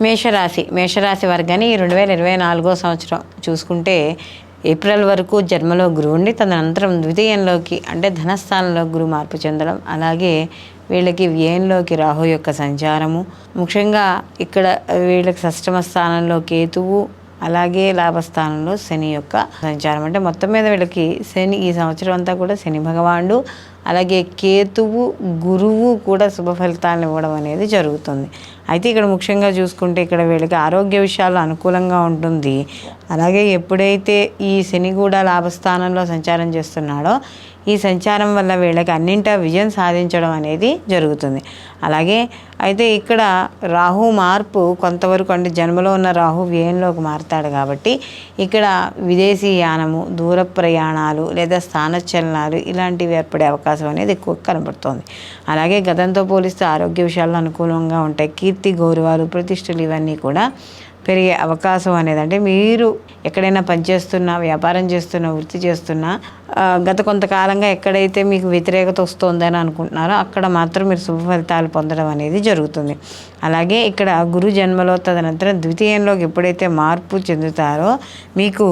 మేషరాశి మేషరాశి వర్గాన్ని ఈ రెండు వేల ఇరవై నాలుగో సంవత్సరం చూసుకుంటే ఏప్రిల్ వరకు జన్మలో గురువు ఉండి తదనంతరం ద్వితీయంలోకి అంటే ధనస్థానంలో గురువు మార్పు చెందడం అలాగే వీళ్ళకి వ్యయంలోకి రాహు యొక్క సంచారము ముఖ్యంగా ఇక్కడ వీళ్ళకి సష్టమ స్థానంలో కేతువు అలాగే లాభస్థానంలో శని యొక్క సంచారం. అంటే మొత్తం మీద వీళ్ళకి శని ఈ సంవత్సరం అంతా కూడా శని భగవానుడు అలాగే కేతువు గురువు కూడా శుభ ఫలితాలను ఇవ్వడం అనేది జరుగుతుంది. అయితే ఇక్కడ ముఖ్యంగా చూసుకుంటే ఇక్కడ వీళ్ళకి ఆరోగ్య విషయాలు అనుకూలంగా ఉంటుంది. అలాగే ఎప్పుడైతే ఈ శని కూడా లాభస్థానంలో సంచారం చేస్తున్నాడో ఈ సంచారం వల్ల వీళ్ళకి అన్నింటా విజయం సాధించడం అనేది జరుగుతుంది. అలాగే అయితే ఇక్కడ రాహు మార్పు కొంతవరకు అంటే జన్మలో ఉన్న రాహు వ్యయంలోకి మారుతాడు కాబట్టి ఇక్కడ విదేశీ యానము దూర ప్రయాణాలు లేదా స్థానచలనాలు ఇలాంటివి ఏర్పడే అవకాశం అనేది ఎక్కువ కనబడుతోంది. అలాగే గతంతో పోలిస్తే ఆరోగ్య విషయాల్లో అనుకూలంగా ఉంటాయి. కీర్తి గౌరవాలు ప్రతిష్టలు ఇవన్నీ కూడా పెరిగే అవకాశం అనేది అంటే మీరు ఎక్కడైనా పనిచేస్తున్నా వ్యాపారం చేస్తున్నా వృత్తి చేస్తున్నా గత కొంతకాలంగా ఎక్కడైతే మీకు వ్యతిరేకత వస్తుందని అనుకుంటున్నారో అక్కడ మాత్రం మీరు శుభ ఫలితాలు పొందడం అనేది జరుగుతుంది. అలాగే ఇక్కడ గురు జన్మలో తదనంతరం ద్వితీయంలోకి ఎప్పుడైతే మార్పు చెందుతారో మీకు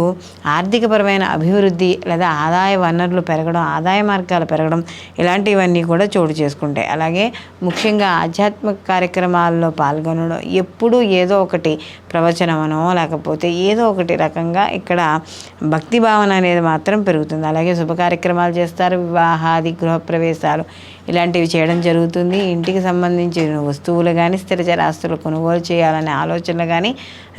ఆర్థికపరమైన అభివృద్ధి లేదా ఆదాయ వనరులు పెరగడం ఆదాయ మార్గాలు పెరగడం ఇలాంటివన్నీ కూడా చోటు చేసుకుంటాయి. అలాగే ముఖ్యంగా ఆధ్యాత్మిక కార్యక్రమాల్లో పాల్గొనడం ఎప్పుడూ ఏదో ఒకటి ప్రవచనమనో లేకపోతే ఏదో ఒకటి రకంగా ఇక్కడ భక్తి భావన అనేది మాత్రం పెరుగుతుంది. అలాగే శుభ కార్యక్రమాలు చేస్తారు వివాహాది గృహప్రవేశాలు ఇలాంటివి చేయడం జరుగుతుంది. ఇంటికి సంబంధించిన వస్తువులు కానీ స్థిరచర ఆస్తులు కొనుగోలు చేయాలనే ఆలోచనలు కానీ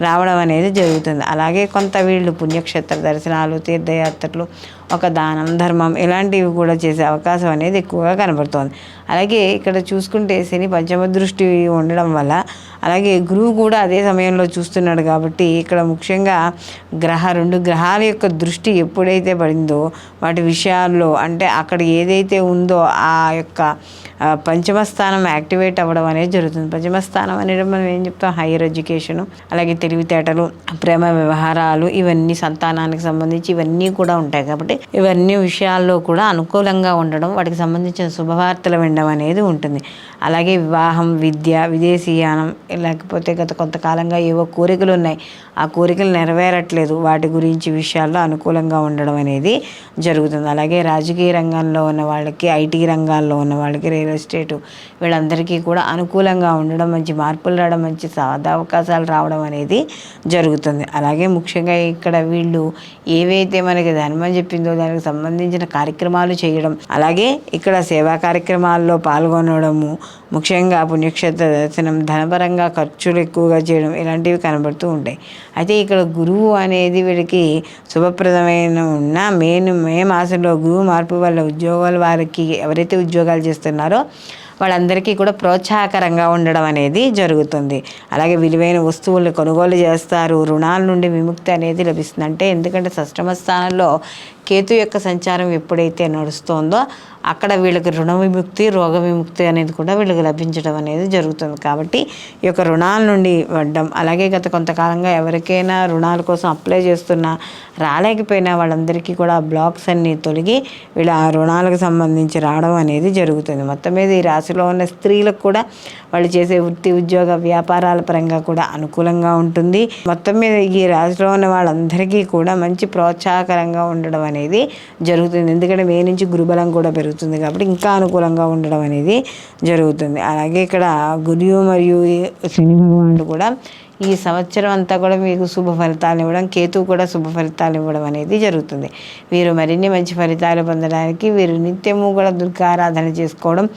రావడం అనేది జరుగుతుంది. అలాగే కొంత వీళ్ళు పుణ్యక్షేత్ర దర్శనాలు తీర్థయాత్రలు ఒక దానం ధర్మం ఇలాంటివి కూడా చేసే అవకాశం అనేది ఎక్కువగా కనబడుతోంది. అలాగే ఇక్కడ చూసుకుంటే శని పంచమ దృష్టి ఉండడం వల్ల అలాగే గురువు కూడా అదే సమయంలో చూస్తున్నాడు కాబట్టి ఇక్కడ ముఖ్యంగా గ్రహ రెండు గ్రహాల యొక్క దృష్టి ఎప్పుడైతే పడిందో వాటి విషయాల్లో అంటే అక్కడ ఏదైతే ఉందో ఆ యొక్క పంచమ స్థానం యాక్టివేట్ అవ్వడం అనేది జరుగుతుంది. పంచమ స్థానం అనేది మనం ఏం చెప్తాం? హైయర్ ఎడ్యుకేషను అలాగే తెలివితేటలు ప్రేమ వ్యవహారాలు ఇవన్నీ సంతానానికి సంబంధించి ఇవన్నీ కూడా ఉంటాయి కాబట్టి ఇవన్నీ విషయాల్లో కూడా అనుకూలంగా ఉండడం వాటికి సంబంధించిన శుభవార్తలు వినడం అనేది ఉంటుంది. అలాగే వివాహం విద్య విదేశీయానం లేకపోతే గత కొంతకాలంగా ఏవో కోరికలు ఉన్నాయి. ఆ కోరికలు నెరవేరట్లేదు. వాటి గురించి విషయాల్లో అనుకూలంగా ఉండడం అనేది జరుగుతుంది. అలాగే రాజకీయ రంగంలో ఉన్న వాళ్ళకి ఐటీ రంగాల్లో ఉన్న వాళ్ళకి రియల్ ఎస్టేట్ వీళ్ళందరికీ కూడా అనుకూలంగా ఉండడం మంచి మార్పులు రావడం మంచి అవకాశాలు రావడం అనేది జరుగుతుంది. అలాగే ముఖ్యంగా ఇక్కడ వీళ్ళు ఏవైతే మనకి ధర్మం చెప్పిందో దానికి సంబంధించిన కార్యక్రమాలు చేయడం. అలాగే ఇక్కడ సేవా కార్యక్రమాల్లో పాల్గొనడము ముఖ్యంగా పుణ్యక్షేత్ర దర్శనం ధనపరంగా ఖర్చులు ఎక్కువగా చేయడం ఇలాంటివి కనబడుతూ ఉంటాయి. అయితే ఇక్కడ గురువు అనేది వీడికి శుభప్రదమైన ఉన్న మెయిన్ మే మాసంలో గురువు మార్పు వల్ల ఉద్యోగాలు వారికి ఎవరైతే ఉద్యోగాలు చేస్తున్నారో వాళ్ళందరికీ కూడా ప్రోత్సాహకరంగా ఉండడం అనేది జరుగుతుంది. అలాగే విలువైన వస్తువులను కొనుగోలు చేస్తారు. రుణాల నుండి విముక్తి అనేది లభిస్తుంది అంటే ఎందుకంటే సష్టమ స్థానంలో కేతు యొక్క సంచారం ఎప్పుడైతే నడుస్తోందో అక్కడ వీళ్ళకి రుణ విముక్తి రోగ విముక్తి అనేది కూడా వీళ్ళకి లభించడం అనేది జరుగుతుంది. కాబట్టి ఈ యొక్క రుణాల నుండి పడ్డం అలాగే గత కొంతకాలంగా ఎవరికైనా రుణాల కోసం అప్లై చేస్తున్నా రాలేకపోయినా వాళ్ళందరికీ కూడా బ్లాక్స్ అన్నీ తొలగి వీళ్ళ ఆ రుణాలకు సంబంధించి రావడం అనేది జరుగుతుంది. మొత్తం మీద ఈ రాశిలో ఉన్న స్త్రీలకు కూడా వాళ్ళు చేసే వృత్తి ఉద్యోగ వ్యాపారాల పరంగా కూడా అనుకూలంగా ఉంటుంది. మొత్తం మీద ఈ రాశిలో ఉన్న వాళ్ళందరికీ కూడా మంచి ప్రోత్సాహకరంగా ఉండడం అనేది అనేది జరుగుతుంది. ఎందుకంటే మే నుంచి గురుబలం కూడా పెరుగుతుంది కాబట్టి ఇంకా అనుకూలంగా ఉండడం అనేది జరుగుతుంది. అలాగే ఇక్కడ గురువు మరియు శని భగవానుడు కూడా ఈ సంవత్సరం అంతా కూడా మీకు శుభ ఫలితాలు ఇవ్వడం కేతువు కూడా శుభ ఫలితాలు ఇవ్వడం అనేది జరుగుతుంది. వీరు మరిన్ని మంచి ఫలితాలు పొందడానికి వీరు నిత్యము కూడా దుర్గారాధన చేసుకోవడం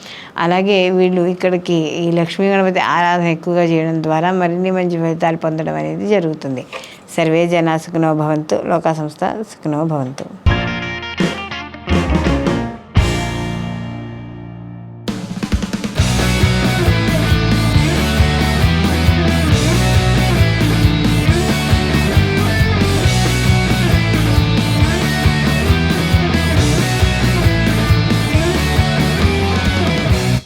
అలాగే వీళ్ళు ఇక్కడికి ఈ లక్ష్మీ గణపతి ఆరాధన ఎక్కువగా చేయడం ద్వారా మరిన్ని మంచి ఫలితాలు పొందడం అనేది జరుగుతుంది. సర్వే జనా సుఖనో భవంతు లోకా సంస్థ సుఖనో భవంతు.